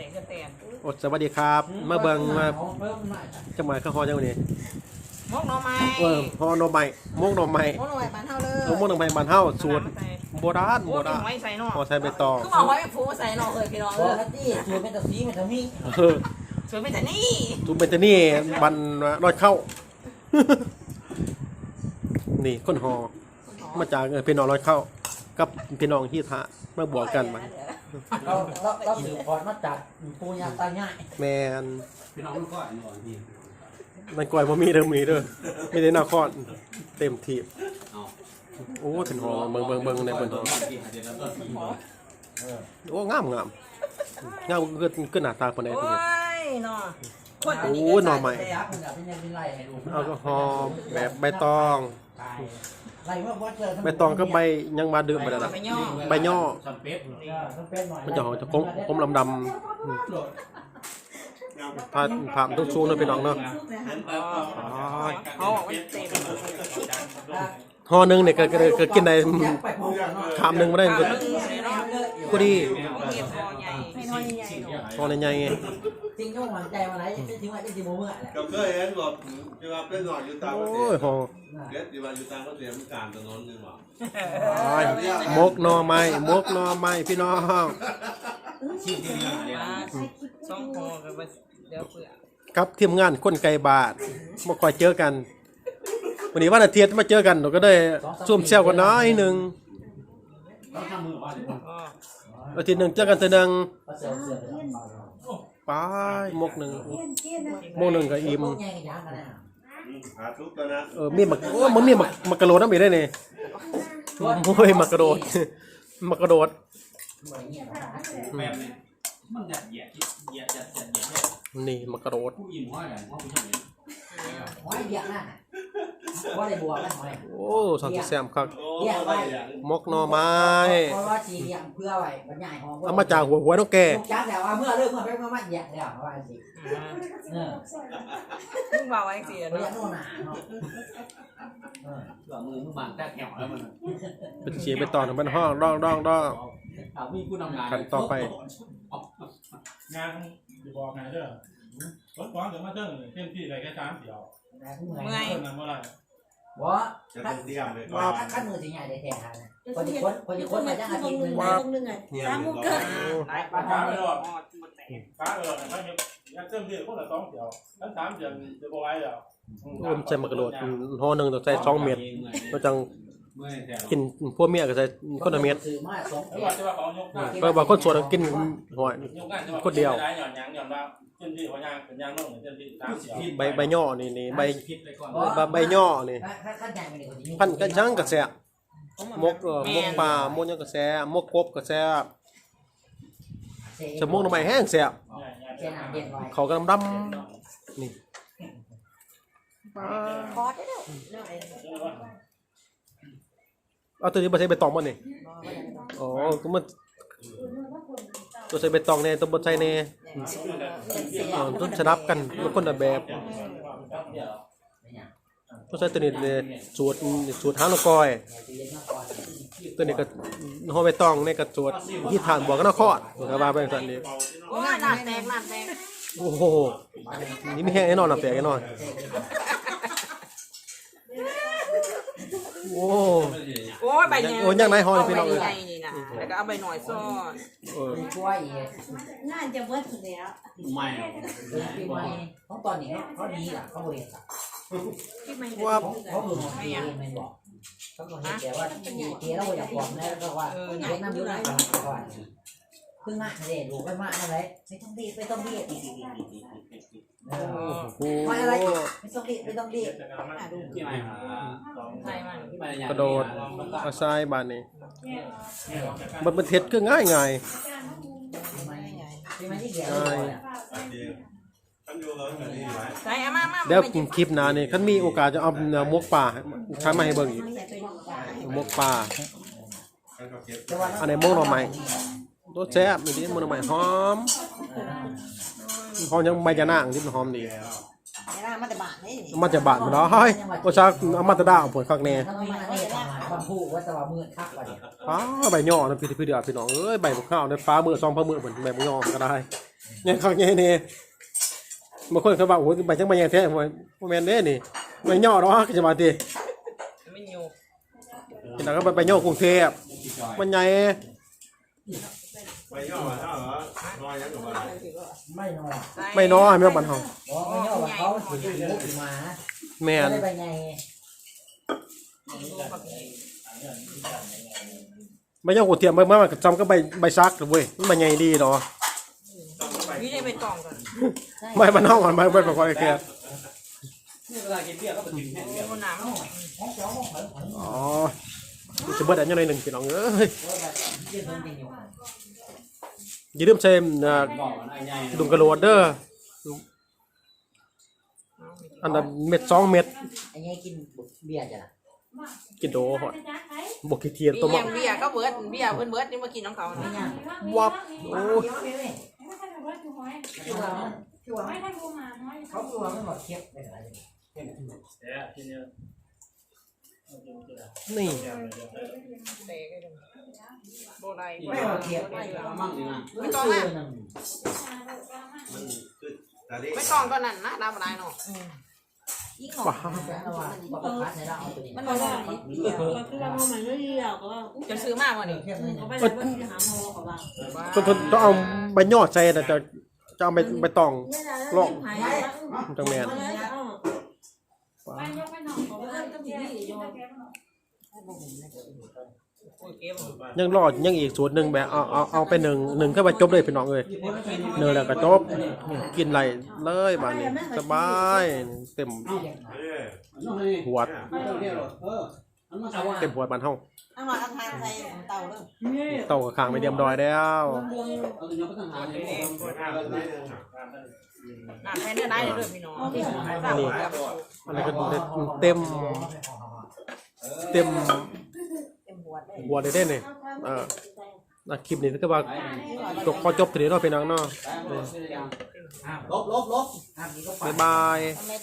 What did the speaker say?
แต่งกระแตนโอ้สวัสดีครับ มาเบิ่งมาเพิ่มหน่อยจังหวัดข้าวฮอจังวัดนี้มกหน่อไม้เออฮอหน่อไม้มกหน่อไม้มกหน่อไม้บานเฮาเลยมกหน่อไม้บานเฮาสูตรโบราณโบราณไม้ใส่นาะฮอใส่ใบตองคือบอกว่าไอ้ฟูใส่นาะเคยพี่น้องเออกติสูตรเป็นตัวสีเป็นตัวมีเออสวยไม่แต่นี่ทุกเมนเทนี่บันรอดเข้า นี่คนฮอมาจากเออพี่น้องรอดเข้า กับพี่น้องที่ทะมาบวกกันมา เราเราเราสืบทอดมาจากปูยาตายง่ายแมนพี่น้องลูกก้อยหน่อยพี่มันก่อยบ่มีเด้อมีเด้อไม่ได้นาคอนเต็มทีบเอาโอ้เป็นฮอเบิ่งเบิ่งเบิ่งในเบิ่งฮอพี่เดี๋ยวเราก็สีโอ้งามงามงามเกินเกินหน้าตาปานใดโอ้พุ่นนี่ยเนาะคนโอ้ยหน่อไม้ยักษ์มันจะเป็นยังเป็นไรให้ดูเอาก็หอมแบบใบตอง ตาย ไรเมื่อว่าเจอใบตองก็ใบยังมาดื่มไปแล้วนะไปย่อใบย่อสัมเป็ดต้องเป็นหน่อยมันจะหอมจะกลมกลมลำดำผ่านผ่านทุกช่วงเลยพี่น้องเนาะเขาบอกว่าเต็มห่อหนึงเนี่ยก็ก็ก็กินได้คำหนึงไม่ได้ก็กูดีเห็ดคอใหญ่ให้น้อยใหญ่เนาะห่อใหญ่ๆไง จริงก็หวังใจมาไหนจะถึงว่าจะสิโมเมื่อแหละก็เคยเห็นหรอกที่ว่าเป็นหน่อยอยู่ต่างประเทโอ้ยศห่อเด็ดที่ว่าอยู่ต่างประเทศมันการถนนนึงหรออ้ายมกหน่อไม้มกหน่อไม้พี่น้องชีสที่นี่เดี๋ยวอ่าสองคอกับว่าเดี๋ยวเปลือกกับทีมงานคนไกลบาทมาคอยเจอกัน วันนี้วันอาทิตย์มาเจอกันเราก็ได้ซุ่มแซวกันน้อยหนึงต้องทำมือว่าเดี๋ยวอ๋ออาทิตย์หนึงเจอกันเทื่อหนึงก็เสือเสือ ไปมกหนึงมกหนึงก็อิ่มพวกแง่กันยังกันนะหาทุกตัวนะเออมีมักโอ้มันมีมักมักกระโดดน้ำอีกได้นี่โอ้ยมักกระโดดมักกระโดดแบบนี้แบบนี้มันหยัดเหยียดเหยียดหยัดหยัดเหยียดนี่มักกระโดด ว่าได้บัวแล้วหอยโอ้สันติแซมครับโอ้ยไปอย่างมกหน่อไม้เพราะว่าสีเดียงเพื่อไว้บรรยายหอมเอามาจากหัวหัวน้องแกลูกจ้าแต่ว่าเมื่อเลิกเมื่อไปเมื่อมาเดียกแล้วเพราะว่าสิเออเพิ่งบอกไว้เสียเรียเนาะกโน่นน่ะเนาะเออเผื่อมือมือบางแทกแขวแล้วมันเป็นเสียไปต่อเป็นห้องร่องร่องร่องเอามีผู้นำงานงานอยู่บอกไงเด้อรถฟ้องถึงมาเทิงเต็มที่อะไรแค่สามเดียวเมื่เมื่อย ว่าจะเป็นเตรียมเลยก็ว่าขั้นมือสิใหญ่ได้แท้นะคนจะคนคนจะคนมาจ้างอาทิตย์นึงว่านึงอะสามโมงเกินหลายปฟ้าลาไม่เนาะรอดฟ้าเออไม่ยังยังเต็มที่คนละสองเดียวทั้งสามเดือนจะบอกไว้เดียวโอ้มนใส่มักกระโดดห่อหนึ่งต้องใส่สองเม็ดก็จังเมื่อยแถวกินพวกเมียก็ใส่คนละเม็ดซื้อมาสองแต่เม็ว่าดจะว่าเขายกหน้าก็บางคนสวดกินหอย ยกหน้าจะว่าคนเดียวได้หย่อนยางหย่อนว่าเต็มที่หัวยางเป็นยางน่องเต็มที่สามเดียวใบใบย่อนี่นี่ใบคิดไปก่อนใบใบย่อนี่ขั้นใหญ่ไปเลยคนที่พันกันช่างกระแสมกเออมกปลามกยังกระแสมกกบกระแสสมกหน่อไม้แห้งแสบเส้นหางเย็นไว้เขากำลังดำนี่คอร์ดได้แล้วเอาตัวนี้มาใส่ใบตองมานี่อ๋อก็มัน ตัวใส่ใบตองเนี่ยตัวบนใส่เนี่ยอ๋อต้นสนับกันมันคนละแบบตัวใส่ตัวนี้เนี่ยสูตรสูตรหางนกก้อย ตัวนี้ก็ห่อใบตองเนี่ยก็สูตรที่ฐานบอกกันนครก็ว่าไปสั่นนี่โอ้ยหน้าแตกหน้าแตกโอ้โหนี่ไม่แห้งแน่นอนหลับแตกแน่นอน โอ้โอ้ยใบใหญ่โอ้ยยังไหนห่อนี่พี่น้องเอ้ย ใบใหญ่นี่นะแล้วก็เอาใบหน่อยซ่อนเออมีกล้วยอีกงานจะเบิดแล้วไม่ปีใหม่ของตอนนี้เขาดีอะเขาเห็นอะคิดไม่ว่าเขาเขาดูของดีไม่บอกเขาเห็นแต่ว่าดีเที่ยวเราอยากบอกแล้วก็ว่าเลี้ยงน้ำยุ่งได้ก่อน เพิ่งมาเด็ดดูกันมาอะไรไม่ต้องรีบไม่ต้องรีบเออโอ้ไม่อะไรไม่ต้องรีบไม่ต้องรีบที่ไม่ใช่มันที่ไม่กระโดดอาซายบานนี่มันเป็นเท็ดก็ง่ายง่ายปีใหม่ปีใหม่ที่เดียวท่านอยู่เลยแบบนี้ไหมใช่เอามามาเดี๋ยวคลิปหน้านี่คันมีโอกาสจะเอาหมกป่าใช้มาให้เบิ่งอีกหมกป่าท่านเขาเก็บอันไหนมกหน่อไม้ ตัวแซ่บนี่ดิมันใหม่หอมหอมยังใบยะนางที่มันหอมดีเวลามาแต่บาทนี่มาจากบ้านมันเนาะเฮ้ยก็ชักเอามาตะดาผลคักแน่ถ้าไม่มาเนี่ยบางผู้ว่าจะว่ามือคักกว่าเนี่ยฟ้าใบย่อนะพี่พี่เดือดพี่น้องเอ้ยใบข้าวในฟ้ามือซองพระมือเหมือนใบย่อก็ได้ยังเขาแย่เนี่ยบางคนเขาบอกโอ้โหไปจังไปยังแท้บ่บ่แม่นเด้นี่ไม่ย่อหรอกจะมาติไม่อยู่กินแล้วก็ไปไปย่อกรุงเทพมันใหญ่ ไปย่อมาเท่าเหรอน้อยยังกับอะไรไม่นอนไม่น้อยแม่นบ้านเฮาอ๋อไม่ย่อว่าเขาสิลูกสิมาแม่นได้ไปไงไม่ย่อกรุงเทพมามาจำก็ใบใบซักเว้ยมันบ่ใหญ่ดีเนาะวิได้ไปกล่องก่อนไม่บ้านเฮามันไม่บ่ค่อยแค่เวลากินเบียร์ก็ไปกินแห้งเดียวโอ้น้ำของเจ้าของเพิ่นอ๋อสิเบิดอันยังไงหนึ่งพี่น้องเอ้ยยือ่ อยู่อย่าลืมใช้อ่าบอกมันไอ้ใหญ่ดุมกระโหลดเด้ออันนั้นเม็ดสองเม็ด ไอ้ไงกินเบียร์จ้ะกินโดหอดบกขี้เทียนมีตัวอมัย่างเบียร์ก็เบิร์ดเบียร์เพิ่นเบิร์ดนี่มากินน้องเขาไม่เนี่ยยังวับโอ้ยคือว่าคือว่าเขาคือว่ามันหมดเทียบได้ขนาดนี้เดี๋ยวกินเยอะนี่เตะกั นเลยโบได้ไม่หมดเทียบไม่มั่งนี่นะไม่ต้องอะมันคือตาดิไม่กล่องก็นั่นนะน้ำอะไรเนาะยิ่งหอว้ามระวังบอกคัดในเราเอาตัวนี้มันบอกว่าก็คือว่ามันไม่ดีอะก็ว่าจะซื้อมากกว่านี้เทียบเลยเขาไปแล้วก็หาหมอเขาบ้างต้องต้องต้องเอาใบยอดใส่แต่จะจะเอาใบใบตองลองหายแล้วจังแมนไปยกไปหน่อยเขาเริ่ มต้องมีนี่โยนโอ้ยเก็บยังรอดยังอีกสูตรหนึ่งแบบเอาเอาเอาไปหนึ่งหนึ่งเข้าไปจบเลยพี่น้องเลยเนื้อแล้วก็จบกินไรเลยบ้านนี้สบายเต็มหัวด เออ มันมาเอาว่าเต็มหัวดบ้านเฮาเอามาทางทางใส่เตาเลยเต่ากับคางไปเดียมดอยแล้วเอาตัวนี้ไปทหารนี่ห้าร้อยนิดนึงน้ำแทนเนื้อได้เลยพี่น้องอันนี้ก็เต็มเต็มเต็มหัวได้หัวได้เด้เนี่ยเอออะคลิปนี้ก็ว่าจบพอจบทีนี้เนาะพี่น้องเนาะลบลบลบบ๊ายบาย